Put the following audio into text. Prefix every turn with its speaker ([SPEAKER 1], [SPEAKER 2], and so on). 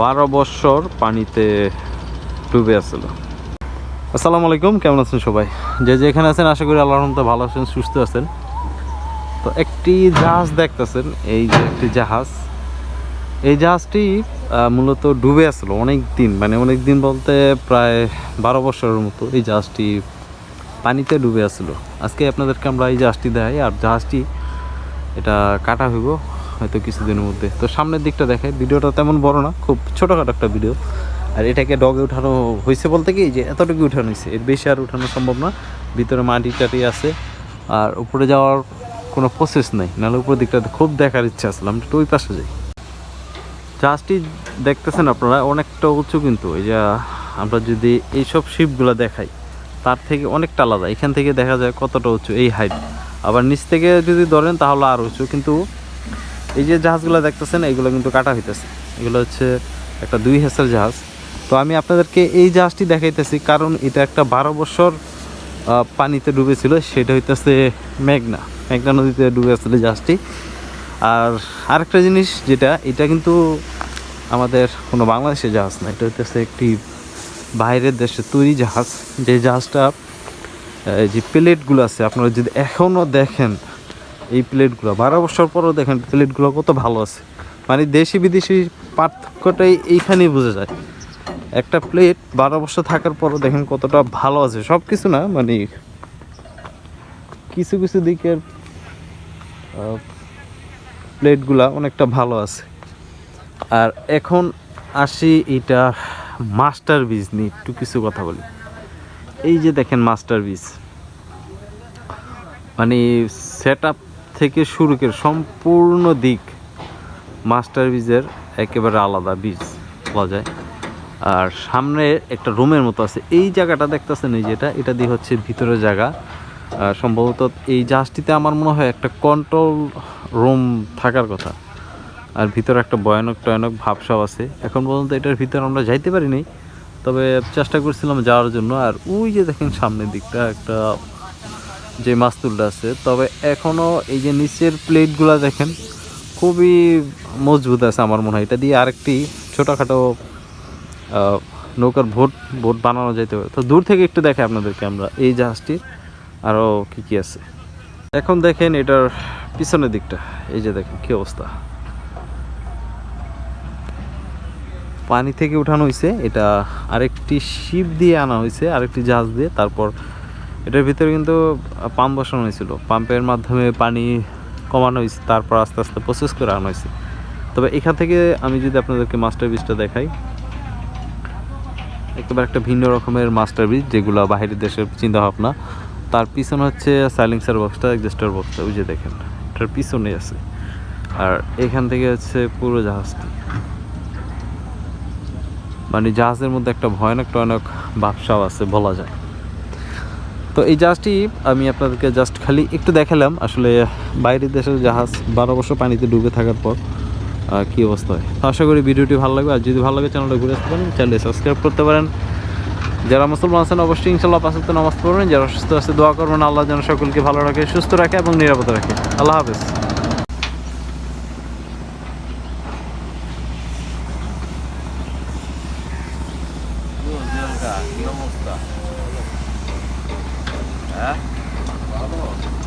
[SPEAKER 1] বারো বছর পানিতে ডুবে আসছিল আসসালামু আলাইকুম, কেমন আছেন সবাই? যে যেখানে আছেন, আশা করি আল্লাহর রহমতে ভালো আছেন, সুস্থ আছেন। তো একটি জাহাজ দেখতেছেন, এই যে একটি জাহাজ। এই জাহাজটি মূলত ডুবে আসলো অনেক দিন মানে অনেক দিন বলতে প্রায় বারো বছরের মতো এই জাহাজটি পানিতে ডুবে আসলো আজকে আপনাদেরকে আমরা এই জাহাজটি দেখাই, আর জাহাজটি এটা কাটা হইব। হয়তো কিছুদিনের মধ্যে। তো সামনের দিকটা দেখায় ভিডিওটা তেমন বড় না, খুব ছোটোখাটো একটা ভিডিও। আর এটাকে ডগে উঠানো হয়েছে বলতে কি, যে এতটুকু উঠানো হয়েছে। এর বেশি আর উঠানো সম্ভব না। ভিতরে মাটি টাটি আছে। আর উপরে যাওয়ার কোনো প্রসেস নেই। নাহলে উপরের দিকটা খুব দেখার ইচ্ছা আসলে আমরা ওই পাশে যাই। জাহাজটি দেখতেছেন আপনারা, অনেকটা উঁচু কিন্তু। এই যে, আমরা যদি এইসব শিপগুলো দেখাই, তার থেকে অনেকটা আলাদা। এখান থেকে দেখা যায় কতটা উঁচু, এই হাইট আবার নিচ থেকে যদি ধরেন, তাহলে আর উঁচু। কিন্তু এই যে জাহাজগুলো দেখতেছেন, এগুলো কিন্তু কাটা হইতেছে। এগুলো হচ্ছে একটা দুই হেসের জাহাজ। তো আমি আপনাদেরকে এই জাহাজটি দেখাইতেছি, কারণ এটা একটা বারো বছর পানিতে ডুবেছিল, সেটা হইতেছে মেঘনা। মেঘনা নদীতে ডুবে আসছিল জাহাজটি। আর আরেকটা জিনিস যেটা, এটা কিন্তু আমাদের কোনো বাংলাদেশের জাহাজ না, এটা হইতেছে একটি বাইরের দেশে তৈরি জাহাজ। যে জাহাজটা যে প্লেটগুলো আছে, আপনারা যদি এখনও দেখেন এই প্লেটগুলো। বারো বছর পরও দেখেন প্লেটগুলো কত ভালো আছে। মানে দেশি বিদেশি পার্থক্যটাই এইখানেই বোঝা যায়। একটা প্লেট বারো বছর থাকার পরও দেখেন কতটা ভালো আছে। সব কিছু না মানে কিছু কিছু দিকের প্লেটগুলা অনেকটা ভালো আছে। আর এখন আসি এটা মাস্টার বীজ নিয়ে একটু কিছু কথা বলি। এই যে দেখেন মাস্টার বীজ মানে সেট থেকে শুরু করে সম্পূর্ণ দিক মাস্টার বীজের একেবারে আলাদা বীজ বলা যায়। আর সামনে একটা রুমের মতো আছে। এই জায়গাটা দেখতেছেন এই যেটা এটা দিয়ে হচ্ছে ভিতরের জায়গা। সম্ভবত এই জাহাজটিতে আমার মনে হয় একটা কন্ট্রোল রুম থাকার কথা। আর ভিতরে একটা ভয়ানক টয়ানক ভাবসাব আছে। এখন পর্যন্ত এটার ভিতরে আমরা যাইতে পারিনি। তবে চেষ্টা করছিলাম যাওয়ার জন্য। আর ওই যে দেখেন সামনের দিকটা একটা যে মাস্তুলটা আছে, তবে এখনও এই যে নিচের প্লেটগুলো দেখেন, খুবই মজবুত আছে আমার মনে হয়। এটা দিয়ে আরেকটি ছোটোখাটো নৌকার ভোট ভোট বানানো যেতে পারে। তো দূর থেকে একটু দেখে আপনাদেরকে আমরা এই জাহাজটির আরও কী কী আছে। এখন দেখেন এটার পিছনের দিকটা, এই যে দেখেন কী অবস্থা। পানি থেকে উঠানো হয়েছে এটা আরেকটি শিপ দিয়ে আনা হয়েছে আরেকটি জাহাজ দিয়ে, তারপর এটার ভিতরে কিন্তু পাম্প বসানো হয়েছিল। পাম্পের মাধ্যমে পানি কমানো হয়েছে, তারপর আস্তে আস্তে প্রসেস করে আনা হয়েছে। তবে এখান থেকে আমি যদি আপনাদেরকে মাস্টার বীজটা দেখাই, একেবারে একটা ভিন্ন রকমের মাস্টার বীজ যেগুলো বাহিরের দেশের চিন্তা ভাবনা তার পিছনে হচ্ছে সাইলেন্সার বক্সটা এক্সিস্টার বক্সটা ওই যে দেখেন, এটার পিছনে আছে। আর এখান থেকে হচ্ছে পুরো জাহাজটি। মানে জাহাজের মধ্যে একটা ভয়ানক টয়ানক ভাবসাব আছে, বলা যায়। তো এই জাহাজটি আমি আপনাদেরকে জাস্ট খালি একটু দেখালাম। আসলে বাইরের দেশের জাহাজ বারো বছর পানিতে ডুবে থাকার পর কী অবস্থা হয়। আশা করি ভিডিওটি ভালো লাগবে। আর যদি ভালো লাগে চ্যানেলটি ঘুরে আসতে পারেন চ্যানেলে সাবস্ক্রাইব করতে পারেন। যারা মুসলমান আছেন, অবশ্যই ইনশাল্লাহ পাঁচ নামাজ পড়বেন। যারা সুস্থ আছে, দোয়া করবেন। আল্লাহ যেন সকলকে ভালো রাখে, সুস্থ রাখে এবং নিরাপদ রাখে। আল্লাহ হাফেজ। 哎完了